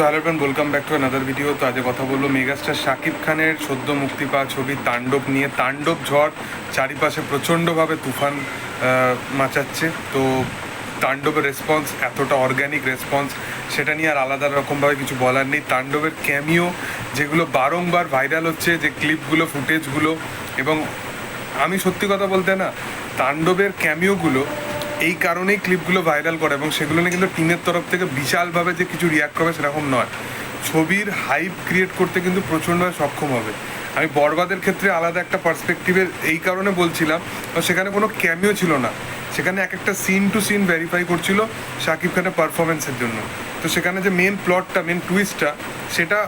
So hello friend welcome back to another video তো আজকে কথা বলব মেগাস্টার শাকিব খানের সদ্য মুক্তি পাওয়া ছবি তাণ্ডব নিয়ে। তাণ্ডব ঝড় চারিপাশে প্রচণ্ডভাবে তুফান মাচাচ্ছে। তো তাণ্ডবের রেসপন্স এতটা অর্গ্যানিক রেসপন্স সেটা নিয়ে আর আলাদা রকমভাবে কিছু বলার নেই। তাণ্ডবের ক্যামিও যেগুলো বারংবার ভাইরাল হচ্ছে, যে ক্লিপগুলো ফুটেজগুলো এবং আমি সত্যি কথা বলতে না, তাণ্ডবের ক্যামিওগুলো এই কারণেই ক্লিপগুলো ভাইরাল করে এবং সেগুলো নিয়ে কিন্তু টিমের তরফ থেকে বিশালভাবে যে কিছু রিয়াক্ট করবে সেরকম নয়। ছবির হাইপ ক্রিয়েট করতে কিন্তু প্রচণ্ডভাবে সক্ষম হবে। আমি বরবাদের ক্ষেত্রে আলাদা একটা পার্সপেক্টিভের এই কারণে বলছিলাম সেখানে কোনো ক্যামিও ছিল না। সেখানে এক একটা সিন টু সিন ভেরিফাই করছিল শাকিব খানের পারফরমেন্সের জন্য। তো সেখানে যে মেন প্লটটা মেন টুইস্টটা সেটা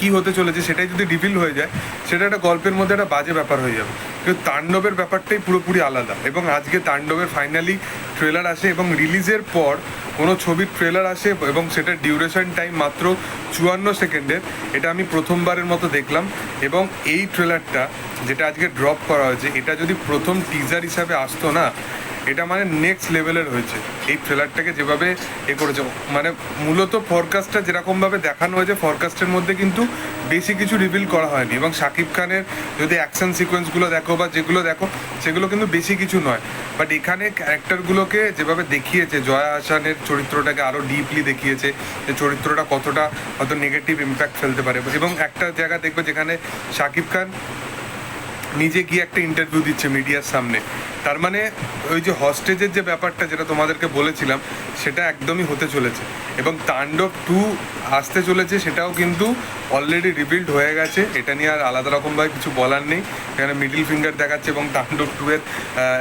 কি হতে চলেছে সেটাই যদি রিভিল হয়ে যায়, সেটা একটা গল্পের মধ্যে একটা বাজে ব্যাপার হয়ে যাবে। কিন্তু তাণ্ডবের ব্যাপারটাই পুরোপুরি আলাদা এবং আজকে তাণ্ডবের ফাইনালি ট্রেলার আসে এবং রিলিজের পর কোনো ছবির ট্রেলার আসে এবং সেটার ডিউরেশন টাইম মাত্র চুয়ান্ন সেকেন্ডের, এটা আমি প্রথমবারের মতো দেখলাম এবং এই ট্রেলারটা যেটা আজকে ড্রপ করা হয়েছে, এটা যদি প্রথম টিজার হিসাবে আসতো না এটা মানে নেক্সট লেভেলের হয়েছে। এই ট্রেলারটাকে যেভাবে এ করেছে মানে মূলত ফরকাস্টটা যেরকমভাবে দেখানো হয়েছে ফরকাস্টের মধ্যে কিন্তু বেশি কিছু রিভিল করা হয়নি। এবং শাকিব খানের যদি অ্যাকশন সিকোয়েন্সগুলো দেখো বা যেগুলো দেখো, সেগুলো কিন্তু বেশি কিছু নয়। বাট এখানে ক্যারেক্টারগুলোকে যেভাবে দেখিয়েছে, জয়া হাসানের চরিত্রটাকে আরও ডিপলি দেখিয়েছে, যে চরিত্রটা কতটা হয়তো নেগেটিভ ইম্প্যাক্ট ফেলতে পারে। এবং একটা জায়গা দেখবে যেখানে শাকিব খান নিজে গিয়ে একটা ইন্টারভিউ দিচ্ছে মিডিয়ার সামনে। তার মানে ওই যে হস্টেজের যে ব্যাপারটা যেটা তোমাদেরকে বলেছিলাম, সেটা একদমই হতে চলেছে। এবং তাণ্ডব টু আসতে চলেছে, সেটাও কিন্তু অলরেডি রিবিল্ড হয়ে গেছে। এটা নিয়ে আর আলাদা রকমভাবে কিছু বলার নেই। এখানে মিডিল ফিঙ্গার দেখাচ্ছে এবং তাণ্ডব টু এর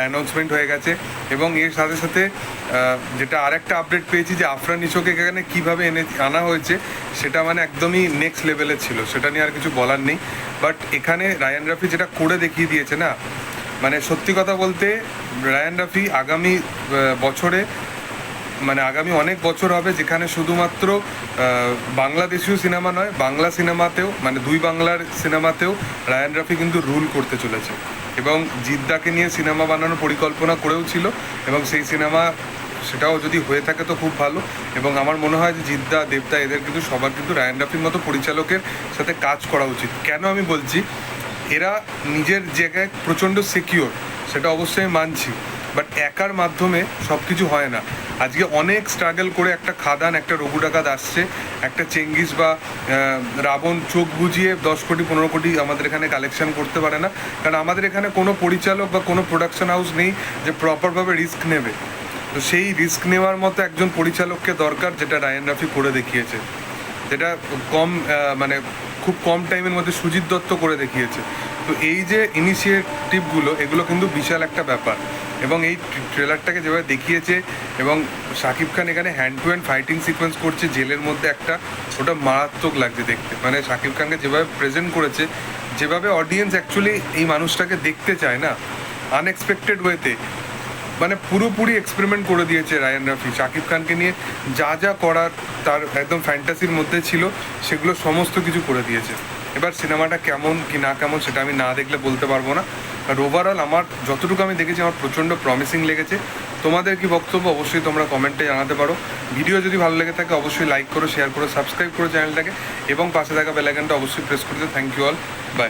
অ্যানাউন্সমেন্ট হয়ে গেছে। এবং এর সাথে সাথে যেটা আরেকটা আপডেট পেয়েছি যে আফরান নিশোকে এখানে কীভাবে এনে, আনা হয়েছে, সেটা মানে একদমই নেক্সট লেভেলের ছিল। সেটা নিয়ে আর কিছু বলার নেই। বাট এখানে রায়ান রাফি যেটা করে দেখিয়ে দিয়েছে না মানে সত্যি কথা বলতে, রায়ান রাফি আগামী বছরে মানে আগামী অনেক বছর হবে যেখানে শুধুমাত্র বাংলাদেশীয় সিনেমা নয়, বাংলা সিনেমাতেও মানে দুই বাংলার সিনেমাতেও রায়ান রাফি কিন্তু রুল করতে চলেছে। এবং জিদ্দাকে নিয়ে সিনেমা বানানোর পরিকল্পনা করেও ছিল এবং সেই সিনেমা সেটাও যদি হয়ে থাকে তো খুব ভালো। এবং আমার মনে হয় যে জিদ্দা, দেবদা এদের কিন্তু সবার কিন্তু রায়ান রাফির মতো পরিচালকের সাথে কাজ করা উচিত। কেন আমি বলছি? এরা নিজের জায়গায় প্রচণ্ড সিকিওর সেটা অবশ্যই মানছি। বাট একার মাধ্যমে সব কিছু হয় না। আজকে অনেক স্ট্রাগল করে একটা খাদান, একটা রঘু ডাকাত আসছে, একটা চেঙ্গিস বা রাবণ চোখ বুঝিয়ে দশ কোটি, পনেরো কোটি আমাদের এখানে কালেকশন করতে পারে না। কারণ আমাদের এখানে কোনো পরিচালক বা কোনো প্রোডাকশন হাউস নেই যে প্রপারভাবে রিস্ক নেবে। তো সেই রিস্ক নেওয়ার মতো একজন পরিচালককে দরকার, যেটা রায়ান রাফি করে দেখিয়েছে। যেটা কম মানে খুব কম টাইমের মধ্যে সুজিত দত্ত করে দেখিয়েছে। তো এই যে ইনিশিয়েটিভগুলো এগুলো কিন্তু বিশাল একটা ব্যাপার। এবং এই ট্রেলারটাকে যেভাবে দেখিয়েছে, এবং শাকিব খান এখানে hand to hand fighting sequence করছে, জেলের মধ্যে একটা ওটা মারাত্মক লাগছে দেখতে। মানে শাকিব খানকে যেভাবে প্রেজেন্ট করেছে, যেভাবে অডিয়েন্স অ্যাকচুয়ালি এই মানুষটাকে দেখতে চায় না আনএক্সপেক্টেড ওয়েতে মানে পুরোপুরি এক্সপেরিমেন্ট করে দিয়েছে রায়ান রাফি শাকিব খানকে নিয়ে যা যা করার তার একদম ফ্যান্টাসির মধ্যে ছিল, সেগুলো সমস্ত কিছু করে দিয়েছে। এবার সিনেমাটা কেমন, কি না কেমন, সেটা আমি না দেখলে বলতে পারব না। আর ওভারঅল আমার যতটুকু আমি দেখেছি, আমার প্রচণ্ড প্রমিসিং লেগেছে। তোমাদের কি বক্তব্য, অবশ্যই তোমরা কমেন্টে জানাতে পারো। ভিডিও যদি ভালো লেগে থাকে, অবশ্যই লাইক করো শেয়ার করো সাবস্ক্রাইব করো চ্যানেলটাকে এবং পাশে থাকা বেলাইকানটা অবশ্যই প্রেস করে দিও থ্যাংক ইউ অল বাই